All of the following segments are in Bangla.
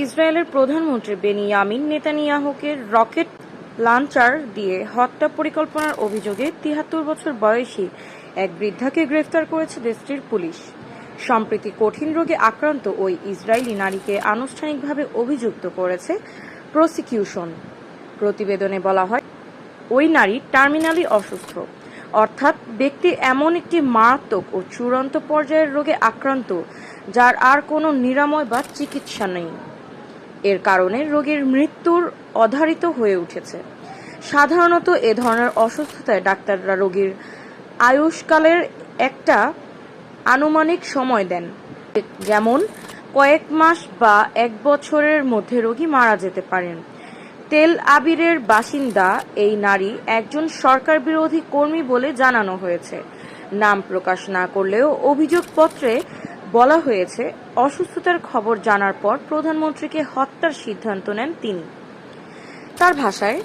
ইসরায়েলের প্রধানমন্ত্রী বেনিয়ামিন নেতানিয়াহুকে রকেট লঞ্চার দিয়ে হত্যা পরিকল্পনার অভিযোগে তিয়াত্তর বছর বয়সী এক বৃদ্ধাকে গ্রেফতার করেছে দেশটির পুলিশ। সম্প্রতি কঠিন রোগে আক্রান্ত ওই ইসরায়েলি নারীকে আনুষ্ঠানিকভাবে অভিযুক্ত করেছে প্রসিকিউশন। প্রতিবেদনে বলা হয়, ওই নারী টার্মিনালি অসুস্থ। অর্থাৎ ব্যক্তি এমন একটি মারাত্মক ও চূড়ান্ত পর্যায়ের রোগে আক্রান্ত, যার আর কোনো নিরাময় বা চিকিৎসা নেই। এর কারণে রোগীর মৃত্যুর অধারিত হয়ে উঠেছে। সাধারণত এ ধরনের অসুস্থতায় ডাক্তাররা রোগীর আয়ুষ্কালের একটা আনুমানিক সময় দেন, যেমন কয়েক মাস বা এক বছরের মধ্যে রোগী মারা যেতে পারেন। তেল আবিরের বাসিন্দা এই নারী একজন সরকার বিরোধী কর্মী বলে জানানো হয়েছে। নাম প্রকাশ না করলেও অভিযোগপত্রে বলা হয়েছে, অসুস্থতার খবর জানার পর প্রধানমন্ত্রীকে হত্যার সিদ্ধান্ত নেন তিনি। তার ভাষায়,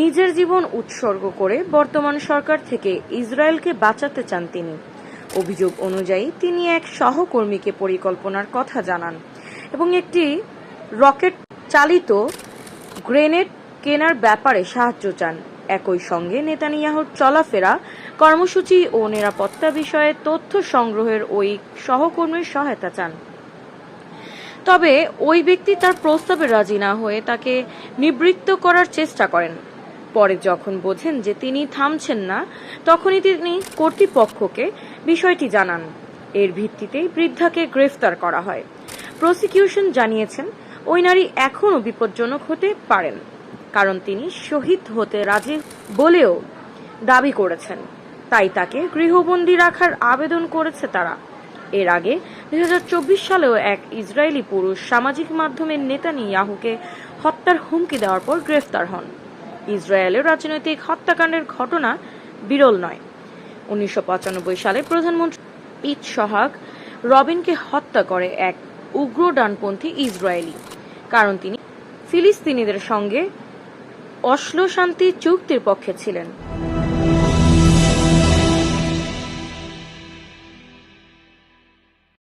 নিজের জীবন উৎসর্গ করে বর্তমান সরকার থেকে ইসরায়েলকে বাঁচাতে চান তিনি। অভিযোগ অনুযায়ী, তিনি এক সহকর্মীকে পরিকল্পনার কথা জানান এবং একটি রকেট চালিত গ্রেনেড কেনার ব্যাপারে সাহায্য চান। একই সঙ্গে নেতানিয়াহুর চলাফেরা কর্মসূচি ও নিরাপত্তা বিষয়ে তথ্য সংগ্রহের ওই সহকর্মীর সহায়তা চান। তবে ওই ব্যক্তি তার প্রস্তাবে রাজি না হয়ে তাকে নিবৃত্ত করার চেষ্টা করেন। পরে যখন বোঝেন যে তিনি থামছেন না, তখনই তিনি কর্তৃপক্ষকে বিষয়টি জানান। এর ভিত্তিতেই বৃদ্ধাকে গ্রেফতার করা হয়। প্রসিকিউশন জানিয়েছেন, ওই নারী এখনও বিপজ্জনক হতে পারেন, কারণ তিনি শহীদ হতে রাজি বলেও দাবি করেছেন। তাই তাকে গৃহবন্দী রাখার আবেদন করেছে তারা। এর আগে দুই হাজার চব্বিশ সালেও এক ইসরায়েলি পুরুষ সামাজিক মাধ্যমের নেতানিয়াহুকে হত্যার হুমকি দেওয়ার পর গ্রেফতার হন। ইসরায়েলের রাজনৈতিক হত্যাকাণ্ডের ঘটনা বিরল নয়। উনিশশো সালে প্রধানমন্ত্রী ইদ সহাগ রবিনকে হত্যা করে এক উগ্র ডানপন্থী ইসরায়েলি। কারণ তিনি ফিলিস্তিনিদের সঙ্গে অশ্ল শান্তি চুক্তির পক্ষে ছিলেন।